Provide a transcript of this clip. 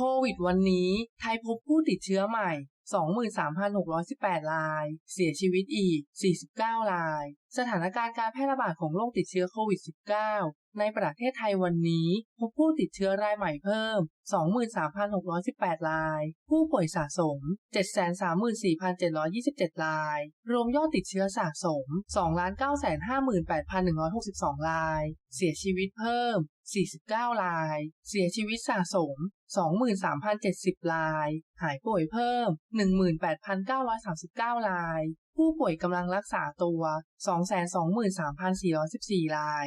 โควิดวันนี้ ไทยพบผู้ติดเชื้อใหม่ 23,618 ราย เสียชีวิตอีก 49 ราย สถานการณ์การแพร่ระบาดของโรคติดเชื้อโควิด -19 ในประเทศไทยวันนี้ พบผู้ติดเชื้อรายใหม่เพิ่ม 23,618 ราย ผู้ป่วยสะสม 734,727 ราย รวมยอดติดเชื้อสะสม 2,958,162 ราย เสียชีวิตเพิ่ม 49 ราย เสียชีวิตสะสม 23,070 ราย หายป่วยเพิ่ม 18,939 ราย ผู้ป่วยกำลังรักษาตัว 223,414 ราย